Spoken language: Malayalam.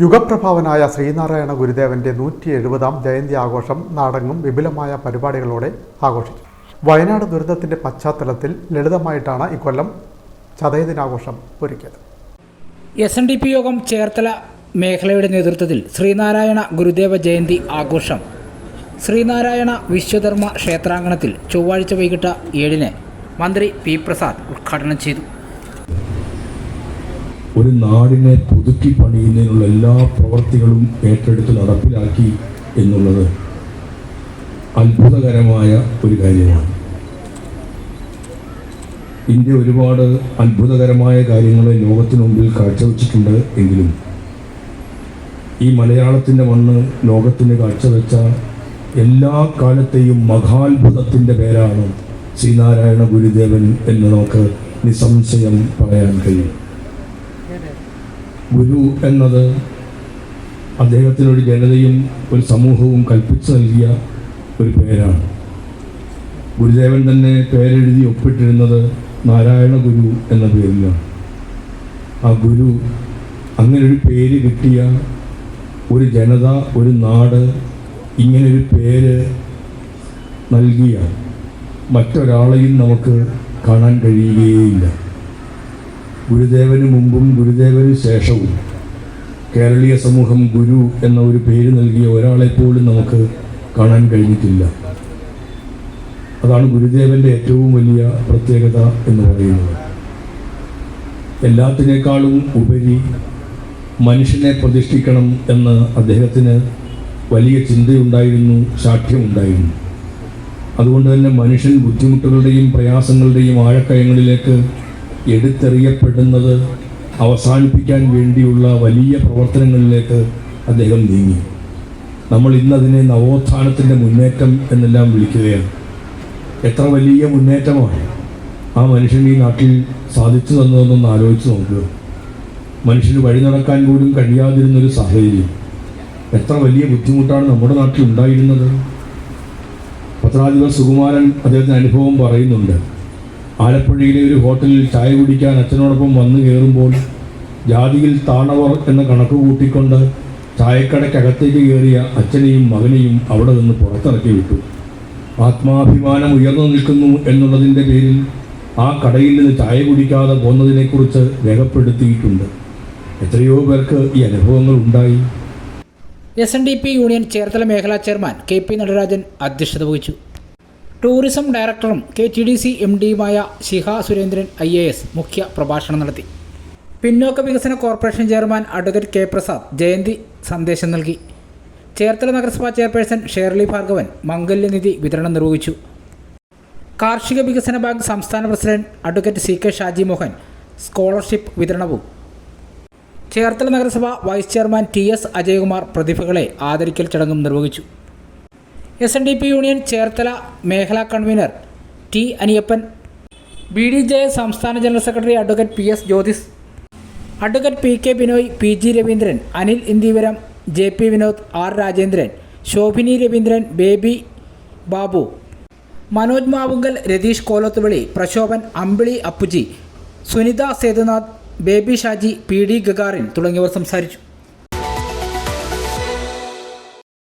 യുഗപ്രഭാവനായ ശ്രീനാരായണ ഗുരുദേവന്റെ നൂറ്റി എഴുപതാം ജയന്തി ആഘോഷം നാടങ്ങും വിപുലമായ പരിപാടികളോടെ ആഘോഷിച്ചു. വയനാട് ദുരന്തത്തിന്റെ പശ്ചാത്തലത്തിൽ ലളിതമായിട്ടാണ് ഇക്കൊല്ലം ചതയദിനാഘോഷം ഒരുക്കിയത്. എസ് എൻ ഡി പി യോഗം ചേർത്തല മേഖലയുടെ നേതൃത്വത്തിൽ ശ്രീനാരായണ ഗുരുദേവ ജയന്തി ആഘോഷം. ശ്രീനാരായണ വിശ്വധർമ്മ ക്ഷേത്രാങ്കണത്തിൽ ചൊവ്വാഴ്ച വൈകിട്ട് ഏഴിന് മന്ത്രി പി പ്രസാദ് ഉദ്ഘാടനം ചെയ്തു. ഒരു നാടിനെ പുതുക്കി പണിയുന്നതിനുള്ള എല്ലാ പ്രവർത്തികളും ഏറ്റെടുത്ത് നടപ്പിലാക്കി എന്നുള്ളത് അത്ഭുതകരമായ ഒരു കാര്യമാണ്. ഇന്ത്യ ഒരുപാട് അത്ഭുതകരമായ കാര്യങ്ങൾ ലോകത്തിന് മുമ്പിൽ കാഴ്ചവെച്ചിട്ടുണ്ട് എങ്കിലും ഈ മലയാളത്തിന്റെ മണ്ണ് ലോകത്തിന് കാഴ്ചവെച്ച എല്ലാ കാലത്തെയും മഹാത്ഭുതത്തിന്റെ പേരാണ് ശ്രീനാരായണ ഗുരുദേവൻ എന്ന് നമുക്ക് നിസ്സംശയം പറയാൻ കഴിയും. ഗുരു എന്നത് അദ്ദേഹത്തിനൊരു ജനതയും ഒരു സമൂഹവും കൽപ്പിച്ചു നൽകിയ ഒരു പേരാണ്. ഗുരുദേവൻ തന്നെ പേരെഴുതി ഒപ്പിട്ടിരുന്നത് നാരായണ ഗുരു എന്ന പേരിലാണ്. ആ ഗുരു അങ്ങനെ ഒരു പേര് കിട്ടിയ ഒരു ജനത ഒരു നാട് ഇങ്ങനൊരു പേര് നൽകിയ മറ്റൊരാളെയും നമുക്ക് കാണാൻ കഴിയുകയേയില്ല ഗുരുദേവന് മുമ്പും ഗുരുദേവന് ശേഷവും കേരളീയ സമൂഹം ഗുരു എന്ന ഒരു പേര് നൽകിയ ഒരാളെപ്പോലും നമുക്ക് കാണാൻ കഴിഞ്ഞിട്ടില്ല. അതാണ് ഗുരുദേവന്റെ ഏറ്റവും വലിയ പ്രത്യേകത എന്ന് പറയുന്നത്. എല്ലാത്തിനേക്കാളും ഉപരി മനുഷ്യനെ പ്രതിഷ്ഠിക്കണം എന്ന് അദ്ദേഹത്തിന് വലിയ ചിന്തയുണ്ടായിരുന്നു ശാഠ്യമുണ്ടായിരുന്നു. അതുകൊണ്ട് തന്നെ മനുഷ്യൻ ബുദ്ധിമുട്ടുകളുടെയും പ്രയാസങ്ങളുടെയും ആഴക്കയങ്ങളിലേക്ക് എടുത്തെറിയപ്പെടുന്നത് അവസാനിപ്പിക്കാൻ വേണ്ടിയുള്ള വലിയ പ്രവർത്തനങ്ങളിലേക്ക് അദ്ദേഹം നീങ്ങി. നമ്മൾ ഇന്നതിനെ നവോത്ഥാനത്തിന്റെ മുന്നേറ്റം എന്നെല്ലാം വിളിക്കുകയാണ്. എത്ര വലിയ മുന്നേറ്റമാണ് ആ മനുഷ്യൻ ഈ നാട്ടിൽ സാധിച്ചു തന്നതെന്നൊന്ന് ആലോചിച്ച് നോക്കുക. മനുഷ്യന് വഴി നടക്കാൻ പോലും കഴിയാതിരുന്നൊരു സാഹചര്യം. എത്ര വലിയ ബുദ്ധിമുട്ടാണ് നമ്മുടെ നാട്ടിൽ ഉണ്ടായിരുന്നത്. പത്രാധിപർ സുകുമാരൻ അദ്ദേഹത്തിന്റെ അനുഭവം പറയുന്നുണ്ട്. ആലപ്പുഴയിലെ ഒരു ഹോട്ടലിൽ ചായ കുടിക്കാൻ അച്ഛനോടൊപ്പം വന്നു കയറുമ്പോൾ ജാതിയിൽ താണവർ എന്ന കണക്ക് കൂട്ടിക്കൊണ്ട് ചായക്കടയ്ക്കകത്തേക്ക് കയറിയ അച്ഛനെയും മകനെയും അവിടെ നിന്ന് പുറത്തിറക്കി വിട്ടു. ആത്മാഭിമാനം ഉയർന്നു നിൽക്കുന്നു എന്നുള്ളതിന്റെ പേരിൽ ആ കടയിൽ നിന്ന് ചായ കുടിക്കാതെ പോന്നതിനെക്കുറിച്ച് രേഖപ്പെടുത്തിയിട്ടുണ്ട്. എത്രയോ പേർക്ക് ഈ അനുഭവങ്ങൾ ഉണ്ടായി. S N D P union Cherthala മേഖലാ ചെയർമാൻ കെ പി നടരാജൻ അധ്യക്ഷത വഹിച്ചു. ടൂറിസം ഡയറക്ടറും K T D C M ഡിയുമായ Shiha Surendran I A S മുഖ്യ പ്രഭാഷണം നടത്തി. പിന്നോക്ക വികസന corporation chairman advocate K Prasad Jayanti സന്ദേശം നൽകി. ചേർത്തല നഗരസഭാ ചെയർപേഴ്സൺ ഷേർലി ഭാർഗവൻ മംഗല്യനിധി വിതരണം നിർവഹിച്ചു. കാർഷിക വികസന ബാങ്ക് സംസ്ഥാന president advocate C K Shaji Mohan scholarship വിതരണവും. ചേർത്തല നഗരസഭ vice chairman T S Ajayakumar പ്രതിഭകളെ ആദരിക്കൽ ചടങ്ങും നിർവഹിച്ചു. S N D P union Cherthala മേഖലാ convener T Aniyappan B D J സംസ്ഥാന general secretary advocate P S Jyothis advocate P K Binoy P G Raveendran Anil Indeevaram J P Vinod R Rajendran Shobhini Raveendran Baby Babu Manoj Mavunkal Ratheesh Kolathuvili Prashobhan Ambili Appuji Sunitha Sethunath Baby Shaji P D Gagarin തുടങ്ങിയവർ സംസാരിച്ചു.